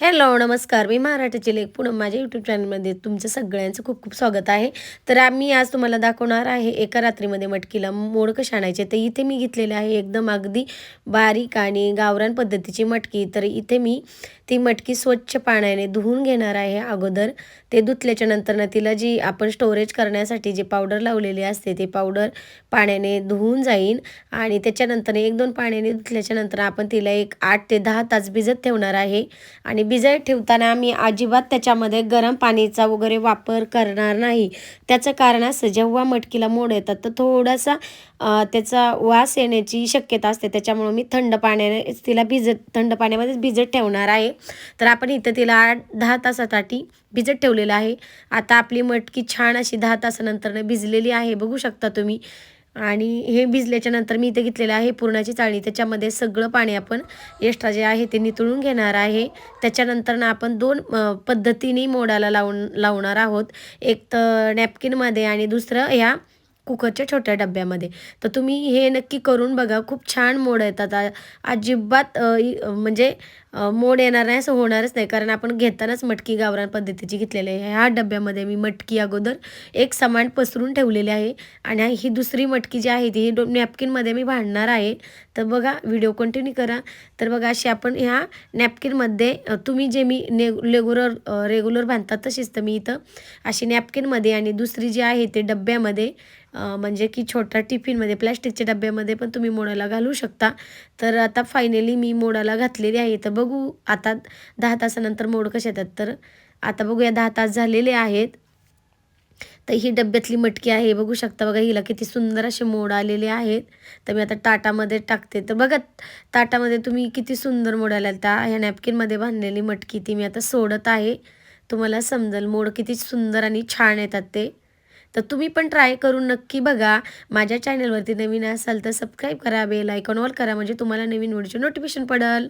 Hello नमस्कार. मी महाराष्ट्राची लेख पुन्हा माझ्या यूट्यूब चॅनलमध्ये तुमचं सगळ्यांचं खूप खूप स्वागत आहे. तर आम्ही आज तुम्हाला दाखवणार आहे एका रात्रीमध्ये मटकीला मोड कशा आणायचे. तर इथे मी घेतलेले आहे एकदम अगदी बारीक आणि गावरान पद्धतीची मटकी. तर इथे मी ती मटकी स्वच्छ पाण्याने धुवून घेणार आहे अगोदर. ते धुतल्याच्या नंतर ना तिला जी आपण स्टोरेज करण्यासाठी जी पावडर लावलेली असते ती पावडर पाण्याने धुवून जाईन. आणि त्याच्यानंतर एक दोन पाण्याने धुतल्याच्या नंतर आपण तिला एक आठ ते दहा तास भिजत ठेवणार आहे. आणि भिजत ठेवताना मी अजिबात त्याच्यामध्ये गरम पाणीचा वगैरे वापर करणार नाही. त्याचं कारण असं जेव्हा मटकीला मोड येतात तर थोडासा त्याचा वास येण्याची शक्यता असते. त्याच्यामुळं मी थंड पाण्याने तिला भिजत थंड पाण्यामध्येच भिजत ठेवणार आहे. तर आपण इथं तिला आठ दहा तासासाठी भिजत ठेवलेलं आहे. आता आपली मटकी छान अशी दहा तासानंतर भिजलेली आहे. बघू शकता तुम्ही. आणि हे भिजल्याच्या नंतर मी इथे घेतलेलं आहे पुरणाची चाळणी. त्याच्यामध्ये सगळं पाणी आपण एक्स्ट्रा जे आहे ते नितळून घेणार आहे. त्याच्यानंतर ना आपण दोन पद्धतीने मोडाला लावून लावणार आहोत. एक तर नॅपकिनमध्ये आणि दुसरं ह्या कुकरच्या छोट्या डब्यामध्ये. तर तुम्ही हे नक्की करून बघा. खूप छान मोड येतात. अजिबात म्हणजे मोड येणार नाही असं होणारच नाही. कारण आपण घेतानाच मटकी गावरान पद्धतीची घेतलेली आहे. ह्या डब्यामध्ये मी मटकी अगोदर एक समान पसरून ठेवलेली आहे. आणि ही दुसरी मटकी जी आहे ती ही डो नॅपकिनमध्ये मी भांडणार आहे. तर बघा व्हिडिओ कंटिन्यू करा. तर बघा अशी आपण ह्या नॅपकिनमध्ये तुम्ही जे मी ने रेगुलर रेग्युलर बांधतात तशीच तर मी इथं अशी नॅपकिनमध्ये आणि दुसरी जी आहे ते डब्यामध्ये म्हणजे की छोट्या टिफिनमध्ये प्लॅस्टिकच्या डब्यामध्ये पण तुम्ही मोडाला घालू शकता. तर आता फायनली मी मोडाला घातलेली आहे. तर बघू आता दहा तासानंतर मोड कसे येतात. तर आता बघूया दहा तास झालेले आहेत. तर ही डब्यातली मटकी आहे. बघू शकता बघा हिला किती सुंदर असे मोड आलेले आहेत. तर मी आता ताटामध्ये टाकते. तर बघा ताटामध्ये तुम्ही किती सुंदर मोड आल्या त्या ह्या नॅपकिनमध्ये बांधलेली मटकी ती मी आता सोडत आहे. तुम्हाला समजेल मोड किती सुंदर आणि छान येतात ते. तर तुम्ही पण ट्राय करून नक्की बघा. माझ्या चॅनलवरती नवीन असाल तर सबस्क्राईब करा बेल आयकॉन ऑल करा म्हणजे तुम्हाला नवीन व्हिडिओचे नोटिफिकेशन पडेल.